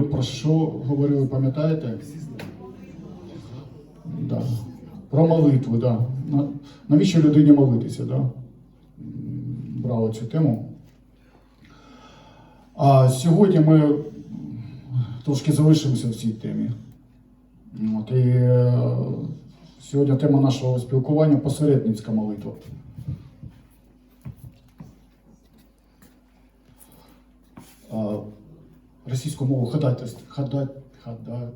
Про що говорили, пам'ятаєте? Да. Про молитву, да. Навіщо людині молитися? Да? Брали цю тему. А сьогодні ми трошки залишимося в цій темі. От, і е, сьогодні тема нашого спілкування посередницька молитва. А, Російську мову ходатайство. Хода, хода,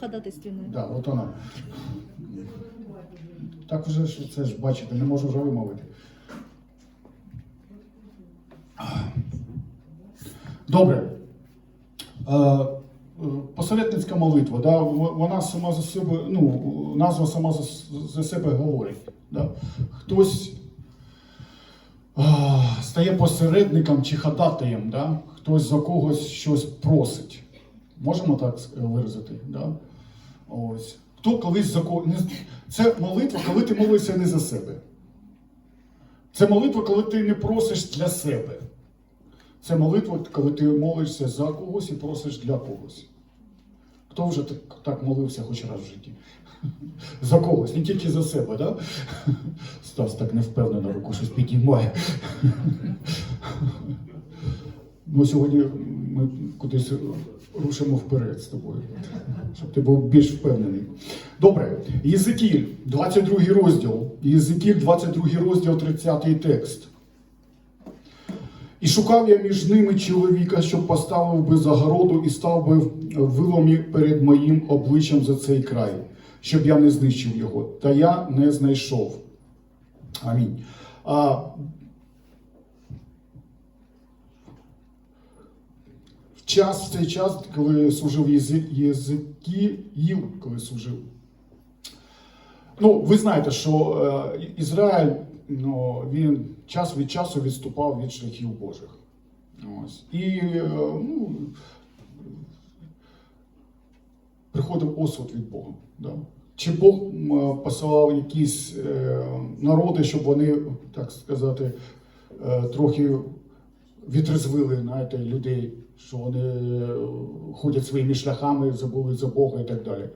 Ходатайственную. да, от вона. Так вже ж це ж бачите, не можу вже вимовити. Добре. Е, е, Посередницька молитва, да, вона сама за себе, ну, назва сама за, за себе говорить. Да. Хтось а, стає посередником чи ходатаєм, да? Хтось за когось щось просить. Можемо так е, виразити? Да? Ось. Хто колись за кого. Це молитва, коли ти молишся не за себе. Це молитва, коли ти не просиш для себе. Це молитва, коли ти молишся за когось і просиш для когось. Хто вже так, так молився хоч раз в житті? За когось, не тільки за себе, да? Стас так невпевнено руку щось підіймає. Ну, сьогодні ми кудись рушимо вперед з тобою, щоб ти був більш впевнений. Добре, Єзикіль, 22 розділ. Єзикіль, 22 розділ, 30 текст. І шукав я між ними чоловіка, щоб поставив би загороду і став би в виломі перед моїм обличчям за цей край, щоб я не знищив його. Та я не знайшов. Амінь. А, час, в цей час, коли служив Єзи- Єзикіїл, коли служив. Ну, ви знаєте, що е, Ізраїль ну, він час від часу відступав від шляхів Божих. Ось. І е, ну, приходив осуд від Бога. Да? Чи Бог посилав якісь е, народи, щоб вони, так сказати, е, трохи відрезвили знаєте, людей, що вони е, ходять своїми шляхами, забули за Бога і так далі.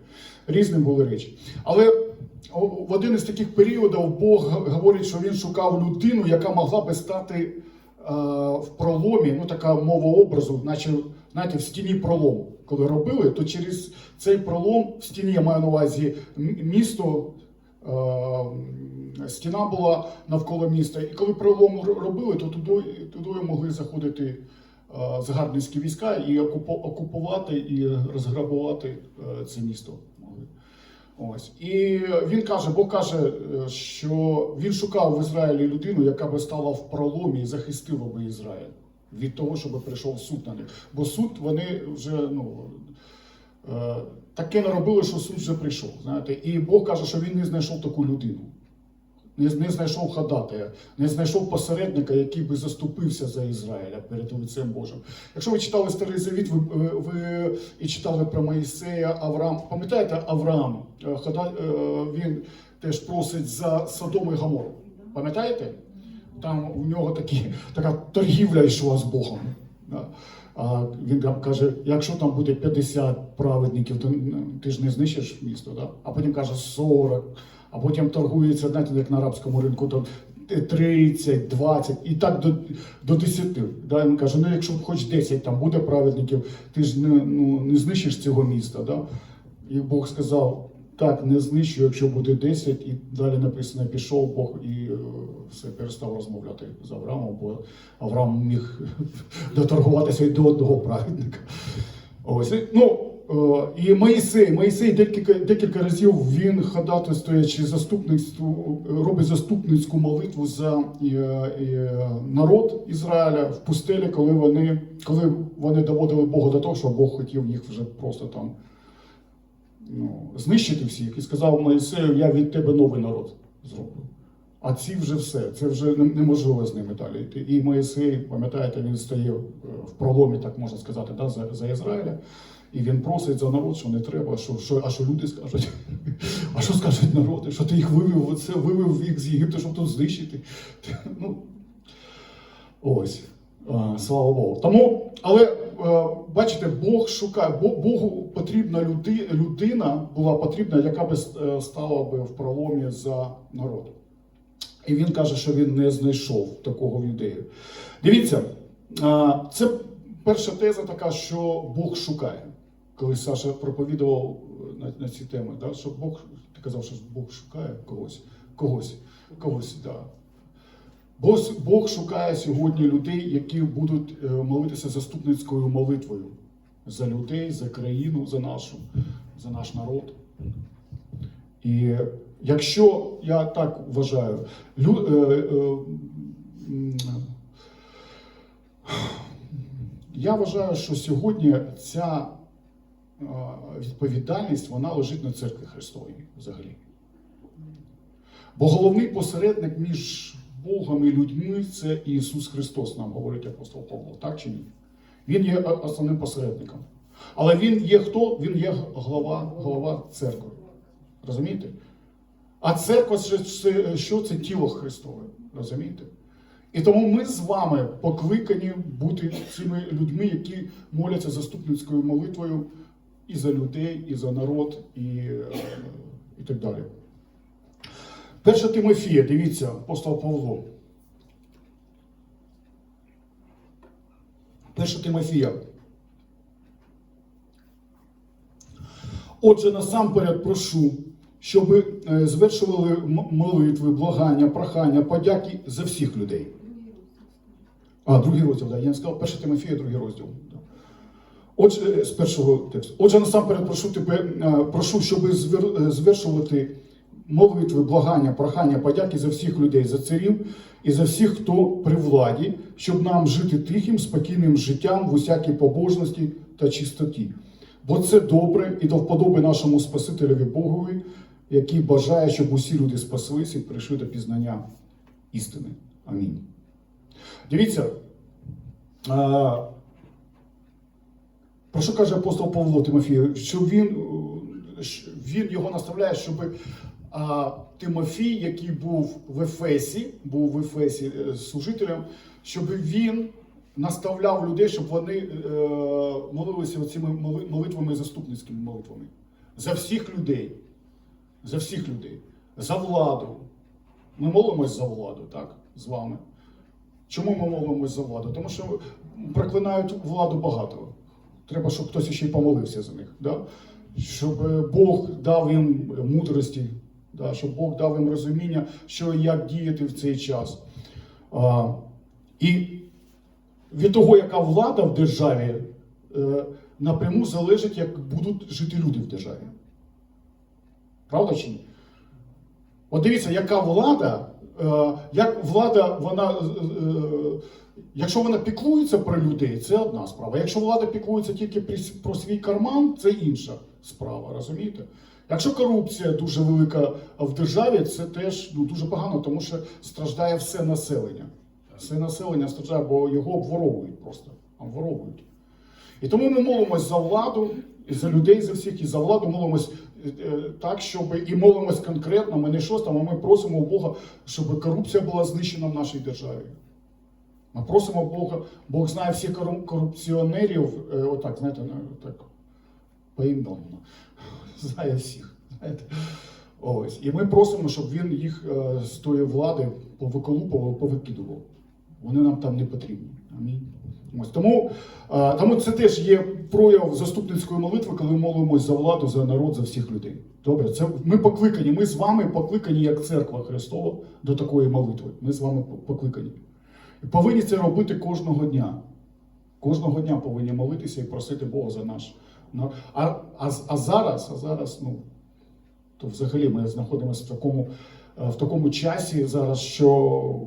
Різним були речі. Але в один із таких періодів Бог говорить, що він шукав людину, яка могла би стати е, в проломі, ну така мова образу, наче знаєте, в стіні пролом. Коли робили, то через цей пролом в стіні я маю на увазі місто. е, Стіна була навколо міста, і коли пролом робили, то туди, туди могли заходити загарбницькі війська і окупувати і розграбувати е, це місто. Ось. І він каже, Бог каже, е, що він шукав в Ізраїлі людину, яка би стала в проломі і захистила би Ізраїль від того, щоб прийшов суд на них. Бо суд вони вже ну, е, таке наробили, що суд вже прийшов. Знаєте? І Бог каже, що він не знайшов таку людину. Не, не знайшов ходатая, не знайшов посередника, який би заступився за Ізраїля перед лицем Божим. Якщо ви читали Старий Завіт, ви, ви, і читали про Моїсея, Авраам. Пам'ятаєте, Авраам, е, хода- е, він теж просить за Содом і Гомору. Пам'ятаєте? Там у нього такі, така торгівля йшла з Богом. А він каже: якщо там буде 50 праведників, то ти ж не знищиш місто. Да? А потім каже 40, а потім торгується, знаєте, як на арабському ринку, то 30, 20 і так до, до 10. Да? Він каже: ну якщо хоч 10 там буде праведників, ти ж не, ну, не знищиш цього міста. Да? І Бог сказав. Так, не знищу, якщо буде 10, і далі написано, пішов Бог і е, все перестав розмовляти з Авраамом, бо Авраам міг доторгуватися й до одного праведника. Ось ну е, і Моїсей, Моїсей декілька декілька разів він ходатайствує чи заступництво робить заступницьку молитву за е, е, народ Ізраїля в пустелі, коли вони коли вони доводили Бога до того, що Бог хотів їх вже просто там ну, знищити всіх і сказав Моїсею, я від тебе новий народ зроблю. А ці вже все, це вже неможливо з ними далі йти. І Моїсей, пам'ятаєте, він е, в проломі, так можна сказати, да, за, за Ізраїля. І він просить за народ, що не треба, що, що, а що люди скажуть? А що скажуть народи? Що ти їх вивів, оце, вивів їх з Єгипту, щоб тут знищити? Ну, ось. Слава Богу. Тому, але е, бачите, Бог шукає, Богу потрібна люди, людина була потрібна, яка би е, стала би в проломі за народ. І він каже, що він не знайшов такого в юдеї. Дивіться, це перша теза така, що Бог шукає. Коли Саша проповідував на, на ці теми, да, що Бог, ти казав, що Бог шукає когось, когось, когось, да. Бог, Бог шукає сьогодні людей, які будуть е, молитися заступницькою молитвою за людей, за країну, за нашу, за наш народ. І якщо я так вважаю, лю, е, е, я вважаю, що сьогодні ця е, відповідальність вона лежить на церкві Христовій взагалі. Бо головний посередник між Богом і людьми це Ісус Христос, нам говорить апостол Павло, так чи ні? Він є основним посередником. Але Він є хто? Він є голова, голова церкви. Розумієте? А церква це, це що? Це тіло Христове. Розумієте? І тому ми з вами покликані бути цими людьми, які моляться заступницькою молитвою і за людей, і за народ, і, е, і так далі. Перша Тимофія, дивіться, апостол Павло. Перша Тимофія. Отже, насамперед прошу, щоб е, звершували молитви, благання, прохання, подяки за всіх людей. А, другий розділ, да. Я не сказав, перша Тимофія, другий розділ. Отже, е, з першого тексту. Отже, насамперед прошу тебе, е, прошу, щоб е, звершувати молитви, благання, прохання, подяки за всіх людей, за царів і за всіх, хто при владі, щоб нам жити тихим, спокійним життям в усякій побожності та чистоті. Бо це добре і до вподоби нашому Спасителеві Богові, який бажає, щоб усі люди спаслись і прийшли до пізнання істини. Амінь. Дивіться, про що каже апостол Павло Тимофію? Що він, е, він його наставляє, щоб а, Тимофій, який був в Ефесі, був в Ефесі е, служителем, щоб він наставляв людей, щоб вони е, молилися цими молитвами, заступницькими молитвами. За всіх людей. За всіх людей. За владу. Ми молимось за владу, так? З вами. Чому ми молимось за владу? Тому що проклинають владу багато. Треба, щоб хтось ще й помолився за них. Да? Щоб е, Бог дав їм мудрості, да? щоб Бог дав їм розуміння, що і як діяти в цей час. А, і від того, яка влада в державі, е, напряму залежить, як будуть жити люди в державі. Правда чи ні? От дивіться, яка влада, е, як влада, вона, якщо вона піклується про людей, це одна справа. Якщо влада піклується тільки про свій карман, це інша справа, розумієте? Якщо корупція дуже велика в державі, це теж ну, дуже погано, тому що страждає все населення. Все населення страждає, бо його обворовують просто. Обворовують. І тому ми молимось за владу, і за людей, за всіх, і за владу молимось е, е, так, щоб і молимось конкретно. Ми не щось там, а ми просимо у Бога, щоб корупція була знищена в нашій державі. Ми просимо Бога, Бог знає всіх корупціонерів, е, отак, знаєте, ну, так, поіменно. Знає всіх. Знаєте. Ось. І ми просимо, щоб він їх е, з тої влади повиколупував, повикидував. Вони нам там не потрібні. Амінь. Ось тому, е, тому це теж є прояв заступницької молитви, коли ми молимось за владу, за народ, за всіх людей. Добре, це ми покликані. Ми з вами покликані як церква Христова до такої молитви. Ми з вами покликані. І повинні це робити кожного дня. Кожного дня повинні молитися і просити Бога за наш. А, а, а зараз, а зараз, ну, то взагалі ми знаходимося в такому, е, в такому часі зараз, що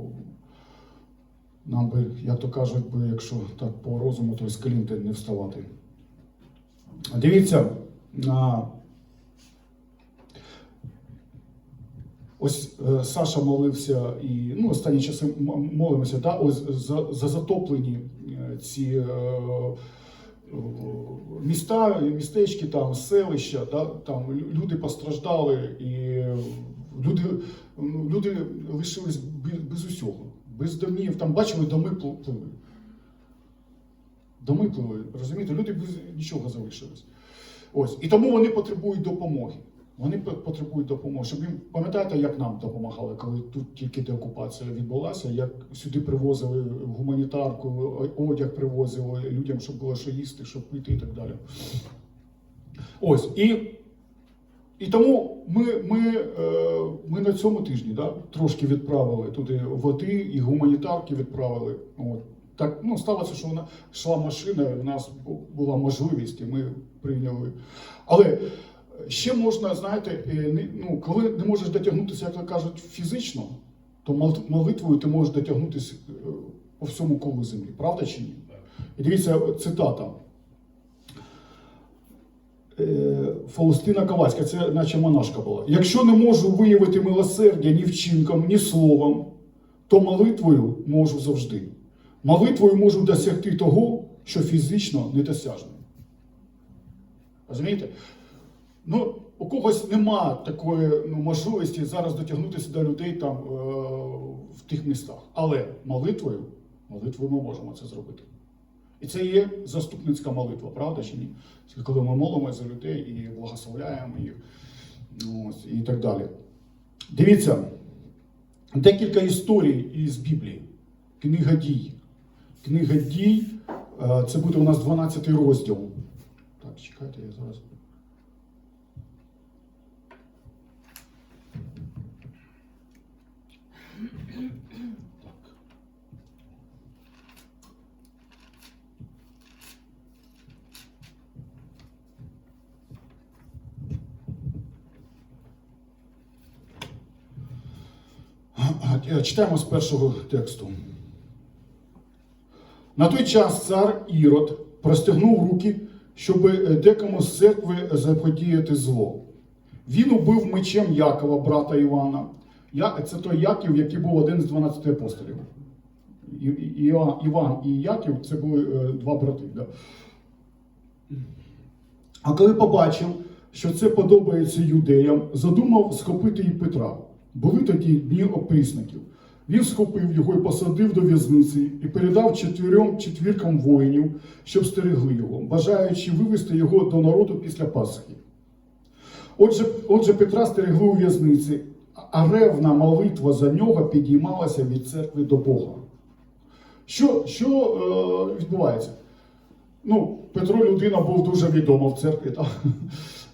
нам би, як то кажуть, би, якщо так по розуму, то з колін те не вставати. Дивіться, а, ось е, Саша молився і ну, останні часи молимося, да, ось за, за затоплені е, ці е, е, міста, містечки, там, селища, да, там люди постраждали і люди, ну, люди лишились без, без усього, без домів. Там бачили, доми пл- плили. Доми плили, розумієте, люди без нічого залишились. Ось. І тому вони потребують допомоги. Вони потребують допомоги. Щоб їм пам'ятаєте, як нам допомагали, коли тут тільки деокупація відбулася, як сюди привозили гуманітарку, одяг привозили людям, щоб було що їсти, що пити і так далі. Ось. І, і тому ми, ми, е, ми на цьому тижні да, трошки відправили туди води і гуманітарки відправили. От. Так ну, сталося, що вона йшла машина, у нас була можливість, і ми прийняли. Але ще можна, знаєте, е, ну, коли не можеш дотягнутися, як то кажуть, фізично, то молитвою ти можеш дотягнутися е, по всьому колу землі. Правда чи ні? І дивіться, цитата. Е, Фаустина Ковальська, це наче монашка була. Якщо не можу виявити милосердя ні вчинком, ні словом, то молитвою можу завжди. Молитвою можу досягти того, що фізично недосяжно. Розумієте? Ну, у когось нема такої ну, можливості зараз дотягнутися до людей там е, в тих містах. Але молитвою, молитвою ми можемо це зробити. І це є заступницька молитва, правда чи ні? Коли ми молимося за людей і благословляємо їх ну, ось, і так далі. Дивіться, декілька історій із Біблії. Книга дій. Книга дій, е, це буде у нас 12 розділ. Так, чекайте, я зараз. Так. Е, Читаємо з першого тексту. На той час цар Ірод простягнув руки, щоб е, декому з церкви заподіяти зло. Він убив мечем Якова, брата Івана. Це той Яків, який був один з 12 апостолів. Іван і Яків це були е, два брати. Да. А коли побачив, що це подобається юдеям, задумав схопити і Петра. Були тоді дні описників. Він схопив його і посадив до в'язниці і передав чотирьом четвіркам воїнів, щоб стерегли його, бажаючи вивести його до народу після Пасхи. Отже, отже, Петра стерегли у в'язниці, а ревна молитва за нього підіймалася від церкви до Бога. Що, що е, відбувається? Ну, Петро людина був дуже відома в церкві. Так?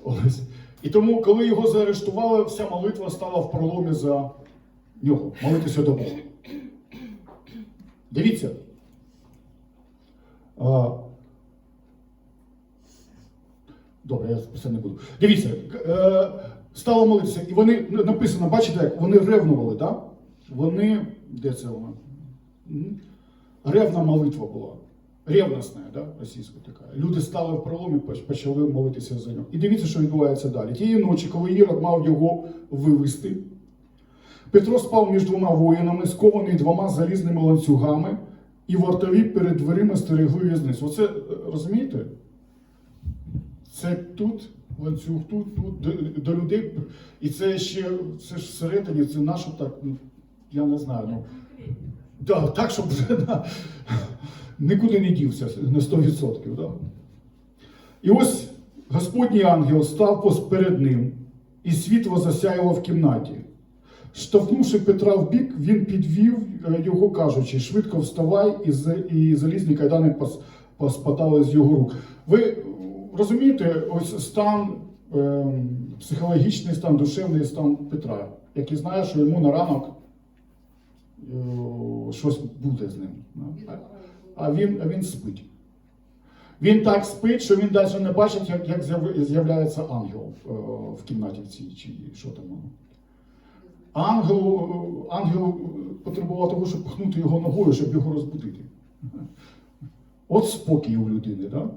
Ось. І тому, коли його заарештували, вся молитва стала в проломі за нього, молитися до Бога. Дивіться. Добре, я це не буду. Дивіться, е, стало молитися, і вони ну, написано, бачите, як вони ревнували, так? Вони. Де це вона? М? Ревна молитва була. Ревностна, да? російська така. Люди стали в проломі, почали молитися за нього. І дивіться, що відбувається далі. Тієї ночі, коли Ірод мав його вивести, Петро спав між двома воїнами, скований двома залізними ланцюгами, і вартові перед дверима стерегли в'язницю. Оце е, розумієте? Це тут, ланцюг, тут, тут, до, до людей. І це ще це ж всередині, це наше так, ну, я не знаю. Ну, да, так, щоб вже да, нікуди не дівся на 100%. Да. І ось Господній ангел став перед ним, і світло засяяло в кімнаті. Штовхнувши Петра в бік, він підвів е, його, кажучи, швидко вставай, і, залізні кайдани пос- поспадали з його рук. Ви розумієте, ось стан, е, психологічний стан, душевний стан Петра, який знає, що йому на ранок е, щось буде з ним. А- він, він спить. Він так спить, що він навіть не бачить, як, як з'являється ангел е, в кімнаті в цій, чи що там. Ангел, ангел потребував того, щоб пхнути його ногою, щоб його розбудити. От спокій у людини, да?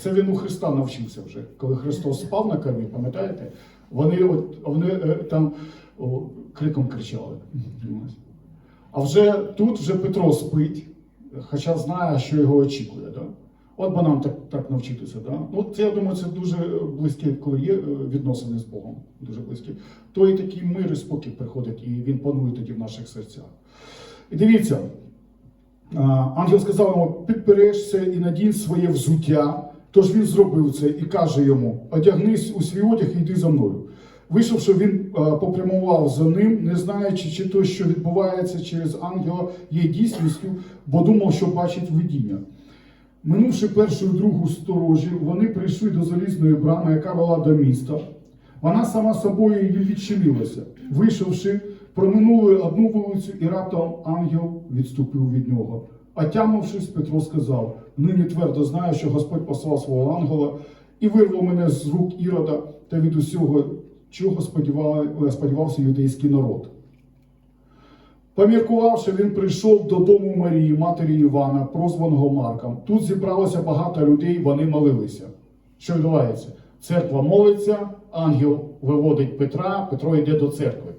Це він у Христа навчився вже. Коли Христос спав на кормі, пам'ятаєте? Вони, от, вони е, там о, криком кричали. А вже тут вже Петро спить, хоча знає, що його очікує. Да? От би нам так, так навчитися. Да? Ну, це, я думаю, це дуже близькі, коли є е, відносини з Богом, дуже близькі. То і такий мир і спокій приходить, і він панує тоді в наших серцях. І дивіться, Ангел сказав йому: підперешся і надінь своє взуття. Тож він зробив це і каже йому: одягнись у свій одяг і йди за мною. Вийшовши, він попрямував за ним, не знаючи, чи то, що відбувається через ангела, є дійсністю, бо думав, що бачить видіння. Минувши першу і другу сторожі, вони прийшли до залізної брами, яка вела до міста. Вона сама собою їй відчинилася. Вийшовши, проминули одну вулицю, і раптом ангел відступив від нього. Отямившись, Петро сказав: Нині твердо знаю, що Господь послав свого ангела і вирвав мене з рук Ірода та від усього, чого сподівав- сподівався юдейський народ. Поміркувавши, він прийшов додому Марії, матері Івана, прозваного Марком. Тут зібралося багато людей, вони молилися. Що відбувається? Церква молиться, ангел виводить Петра, Петро йде до церкви.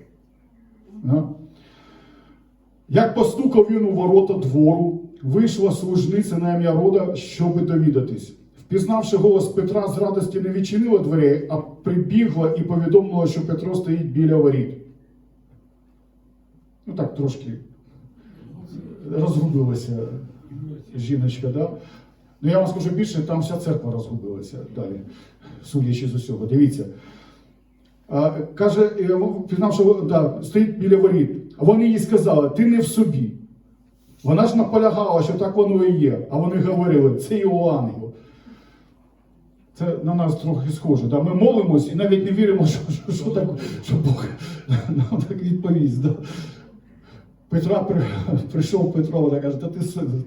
Як постукав він у ворота двору, вийшла служниця на ім'я Рода, щоби довідатись. Впізнавши голос Петра, з радості не відчинила дверей, а прибігла і повідомила, що Петро стоїть біля воріт. Ну так трошки розгубилася жіночка, да? Ну я вам скажу більше, там вся церква розгубилася далі, судячи з усього. Дивіться. А, каже, е, пізнавши, да, стоїть біля воріт. А вони їй сказали, ти не в собі. Вона ж наполягала, що так воно і є. А вони говорили, це ангел. Це на нас трохи схоже. Да? Ми молимось і навіть не віримо, що, що, що, так, що Бог нам так відповість. Да? Петра при, прийшов Петро та каже, та ти,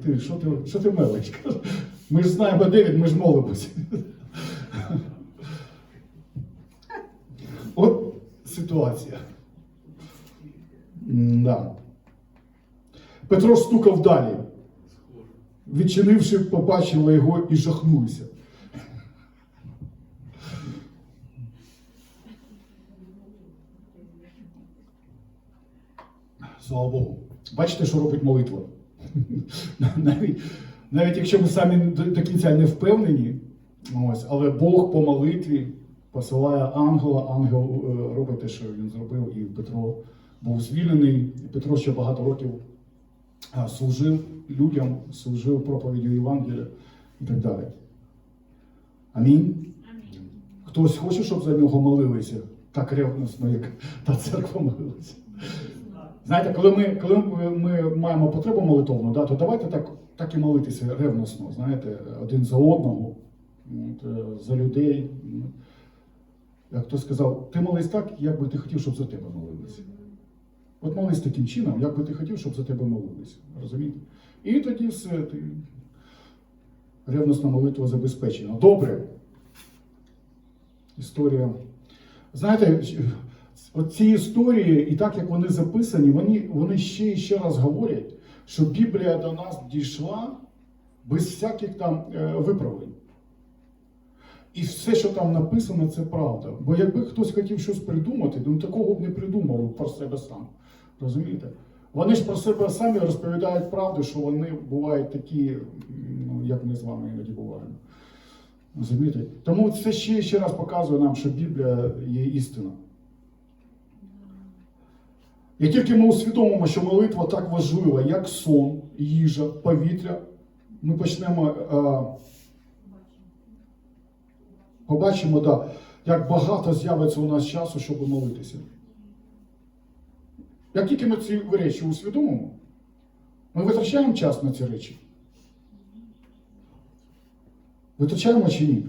ти що ти, що ти мелиш? Ми ж знаємо, де ми ж молимося. От ситуація. Да. Петро стукав далі. Відчинивши, побачили його і жахнулися. Слава Богу. Бачите, що робить молитва? Навіть, навіть якщо ми самі до, до кінця не впевнені, ось, але Бог по молитві посилає ангела, ангел е, робить те, що він зробив, і Петро був звільнений. Петро ще багато років служив людям, служив проповіддю Євангелія і так далі. Амінь. Хтось хоче, щоб за нього молилися так ревносно, як та церква молилася. Знаєте, коли ми, коли ми, маємо потребу молитовну, да, то давайте так, так і молитися ревносно, знаєте, один за одного, е, за людей. Як хтось сказав, ти молись так, як би ти хотів, щоб за тебе молилися. От молись таким чином, як би ти хотів, щоб за тебе молилися. Розумієте? І тоді все, ти ревносна молитва забезпечена. Добре. Історія. Знаєте, от ці історії, і так як вони записані, вони, вони ще і ще раз говорять, що Біблія до нас дійшла без всяких там е, виправлень. І все, що там написано, це правда. Бо якби хтось хотів щось придумати, ну такого б не придумав про себе сам. Розумієте? Вони ж про себе самі розповідають правду, що вони бувають такі, ну, як ми з вами іноді буваємо. Розумієте? Тому це ще ще раз показує нам, що Біблія є істина. Як тільки ми усвідомимо, що молитва так важлива, як сон, їжа, повітря, ми почнемо е, побачимо, да, як багато з'явиться у нас часу, щоб молитися. Як тільки ми ці речі усвідомимо, ми витрачаємо час на ці речі. Витрачаємо чи ні?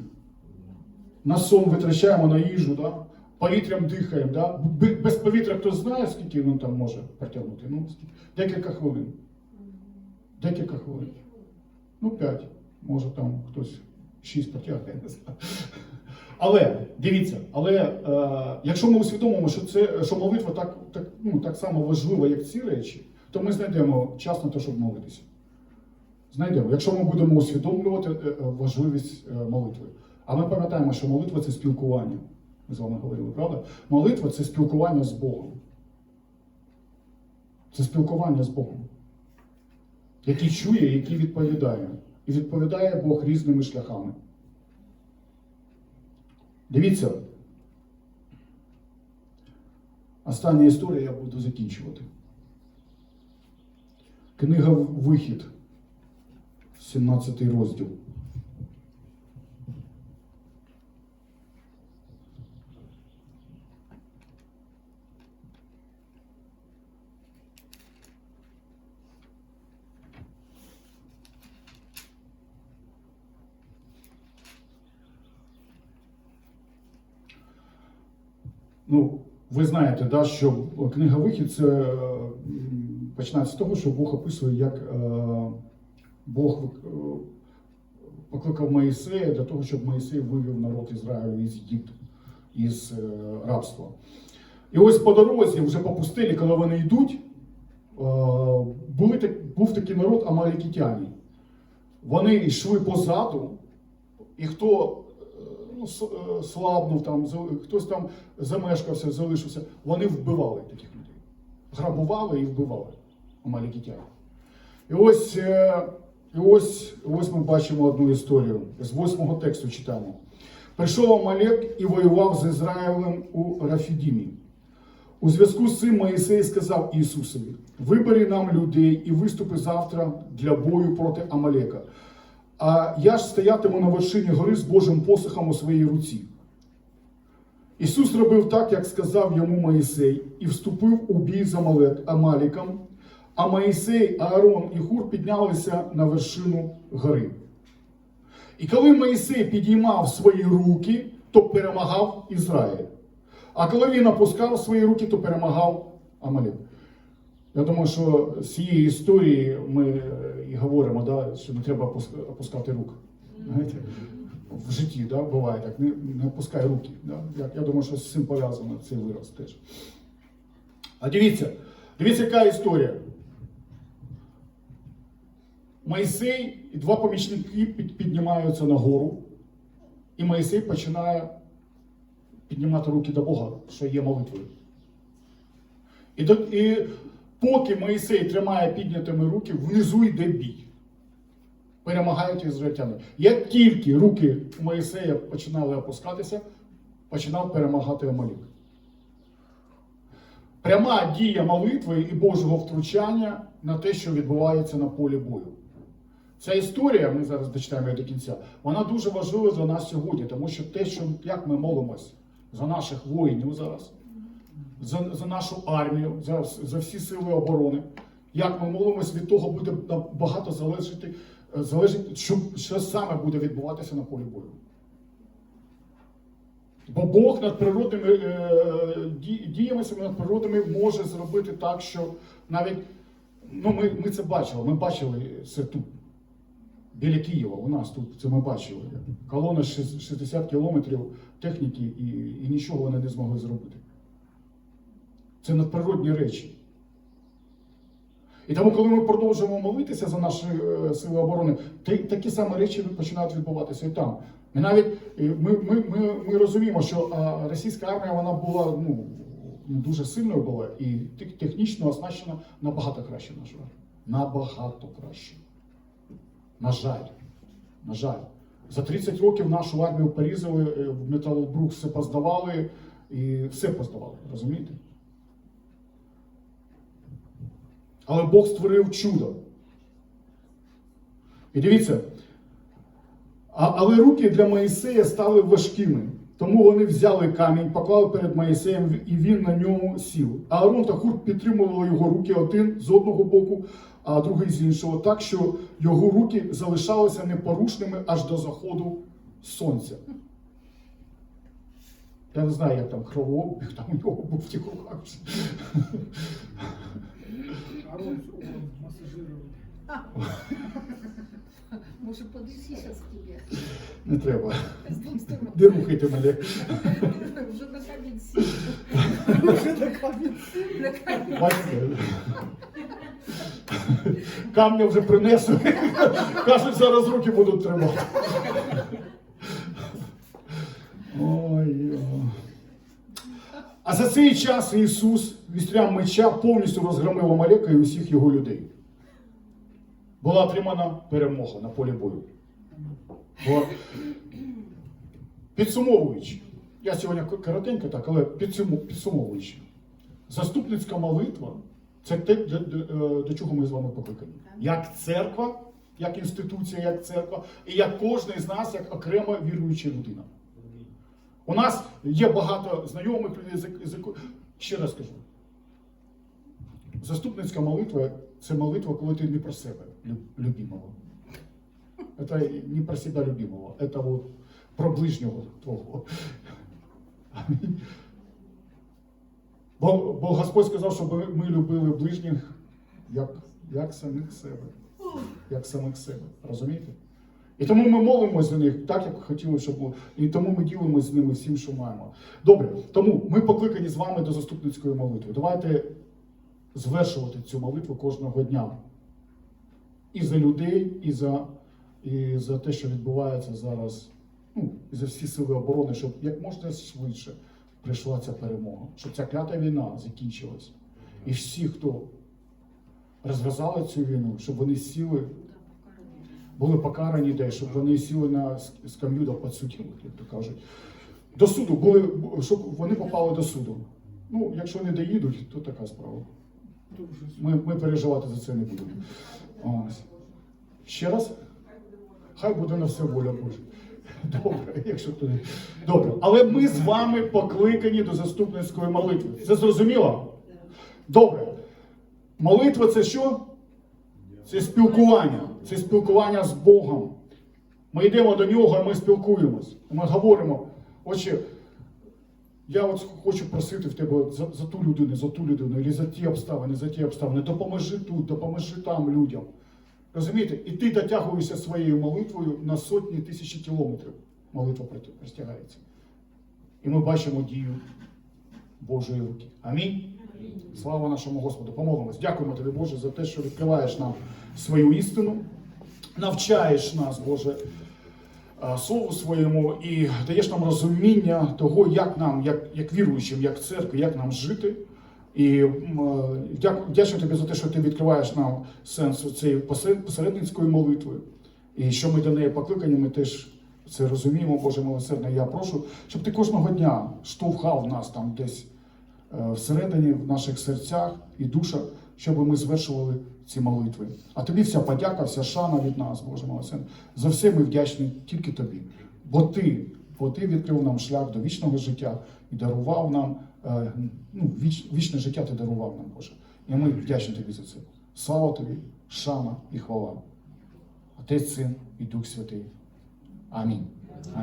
На сон витрачаємо на їжу, да? Повітрям дихаємо. Да? Без повітря хтось знає, скільки він там може протягнути? Ну. Декілька хвилин. Декілька хвилин. Ну, п'ять. Може там хтось шість протягне. Але дивіться, але е, якщо ми усвідомимо, що це що молитва так, так, ну, так само важлива, як ці речі, то ми знайдемо час на те, щоб молитися. Знайдемо, якщо ми будемо усвідомлювати е, важливість е, молитви. А ми пам'ятаємо, що молитва це спілкування. Ми з вами говорили, правда? Молитва це спілкування з Богом. Це спілкування з Богом, який чує, який відповідає. І відповідає Бог різними шляхами. Дивіться. Остання історія я буду закінчувати. Книга Вихід, 17 розділ. Ну, ви знаєте, да, що книга Вихід це е, починається з того, що Бог описує, як е, Бог е, покликав Моїсея для того, щоб Моїсей вивів народ Ізраїлю із Єгипту, із е, рабства. І ось по дорозі, вже по пустелі, коли вони йдуть, е, були, був такий народ амалікітяні. Вони йшли позаду, і хто е, ну, е, слабнув, там, хтось там замешкався, залишився, вони вбивали таких людей. Грабували і вбивали амалікітян. І ось, е, і ось, ось ми бачимо одну історію. З восьмого тексту читаємо. Прийшов Амалек і воював з Ізраїлем у Рафідімі. У зв'язку з цим Моїсей сказав Ісусові: Вибери нам людей і виступи завтра для бою проти Амалека. А я ж стоятиму на вершині гори з Божим посохом у своїй руці. Ісус робив так, як сказав йому Моїсей, і вступив у бій з Амалек, Амаліком. А Моїсей, Аарон і Хур піднялися на вершину гори. І коли Моїсей підіймав свої руки, то перемагав Ізраїль. А коли він опускав свої руки, то перемагав Амалік. Я думаю, що з цієї історії ми е, і говоримо, да, що не треба опускати рук. Знаєте? В житті да, буває так, не, не опускай руки. Да? Я, думаю, що з цим пов'язано цей вираз теж. А дивіться, дивіться, яка історія. Моїсей і два помічники піднімаються на гору, і Моїсей починає піднімати руки до Бога, що є молитвою. І, і поки Моїсей тримає піднятими руки, внизу йде бій. Перемагають ізраїльтяни. Як тільки руки Моїсея починали опускатися, починав перемагати Амалік. Пряма дія молитви і Божого втручання на те, що відбувається на полі бою. Ця історія, ми зараз дочитаємо її до кінця, вона дуже важлива для нас сьогодні, тому що те, що як ми молимось за наших воїнів зараз, за, за нашу армію, за, за всі сили оборони, як ми молимось, від того буде багато залежати, е, залежить, що, що саме буде відбуватися на полі бою. Бо Бог над природними е, діями своїми надприродними може зробити так, що навіть ну, ми, ми це бачили, ми бачили це тут, біля Києва, у нас тут це ми бачили. Колона 60 кілометрів техніки і, і нічого вони не змогли зробити. Це надприродні речі. І тому, коли ми продовжуємо молитися за наші е, сили оборони, такі самі речі починають відбуватися і там. І навіть е, ми, ми, ми, ми розуміємо, що російська армія вона була ну, дуже сильною була і технічно оснащена набагато краще наша армія. Набагато краще. На жаль. На жаль. За 30 років нашу армію порізали, е, в металобрух все поздавали і все поздавали, розумієте? Але Бог створив чудо. І дивіться, а, але руки для Моїсея стали важкими. Тому вони взяли камінь, поклали перед Моїсеєм, і він на ньому сів. А Аарон та Хур підтримували його руки один з одного боку, а другий з іншого, так що його руки залишалися непорушними аж до заходу сонця. Я не знаю, як там кровообіг, там у нього був в тих руках. Арон он массажировал. Может, подойти сейчас тебе? Не треба. С двух сторон. Не рухайте мене. Уже на камень сел. Уже на камень. На камень. Бачите? Камня вже принесли. Кажуть, зараз руки будуть тримати. Ой. А за цей час Ісус вістрям меча повністю розгромив Амалека і усіх його людей. Була отримана перемога на полі бою. Бо, підсумовуючи, я сьогодні коротенько так, але підсумовуючи, заступницька молитва це те, до, до, е, до чого ми з вами покликані. Як церква, як інституція, як церква, і як кожен з нас, як окрема віруюча людина. У нас є багато знайомих людей, ще раз кажу. Заступницька молитва це молитва, коли ти не про себе любимого. Это не про себя любимого, это вот про ближнього твого. Бо, бо Господь сказав, щоб ми любили ближніх як, як самих себе. Як самих себе. Розумієте? І тому ми молимося за них так, як хотіли, щоб було. І тому ми ділимося з ними всім, що маємо. Добре, тому ми покликані з вами до заступницької молитви. Давайте звершувати цю молитву кожного дня. І за людей, і за, і за те, що відбувається зараз, ну, і за всі сили оборони, щоб як можна швидше прийшла ця перемога, щоб ця клята війна закінчилась. І всі, хто розв'язали цю війну, щоб вони сіли, були покарані, де, щоб вони сіли на ск- скам'ю до підсудимих, як то кажуть. До суду, були, щоб вони попали до суду. Ну, якщо не доїдуть, то така справа. Ми, ми переживати за це не будемо. Ось. Ще раз? Хай буде на все воля Божа. Добре, якщо то не. Добре. Але ми з вами покликані до заступницької молитви. Це зрозуміло? Добре. Молитва це що? Це спілкування. Це спілкування з Богом. Ми йдемо до нього, ми спілкуємось. Ми говоримо. Отже, я от хочу просити в тебе за, за ту людину, за ту людину, або за ті обставини, за ті обставини. Допоможи тут, допоможи там людям. Розумієте? І ти дотягуєшся своєю молитвою на сотні тисячі кілометрів. Молитва простягається. І ми бачимо дію Божої руки. Амінь. Слава нашому Господу. Помолимось. Дякуємо тобі, Боже, за те, що відкриваєш нам свою істину, навчаєш нас, Боже, Слову своєму і даєш нам розуміння того, як нам, як, як віруючим, як церкві, як нам жити. І м, дяку- вдячний тобі за те, що ти відкриваєш нам сенс цієї посеред- посередницької молитви. І що ми до неї покликані, ми теж це розуміємо, Боже милосердне. Я прошу, щоб ти кожного дня штовхав нас там десь е, всередині, в наших серцях і душах, щоб ми звершували ці молитви. А тобі вся подяка, вся шана від нас, Боже милосердне. За все ми вдячні тільки тобі. Бо ти, бо ти відкрив нам шлях до вічного життя і дарував нам, е, ну, віч, вічне життя ти дарував нам, Боже. І ми вдячні тобі за це. Слава тобі, шана і хвала. Отець, Син і Дух Святий. Амінь. Амінь.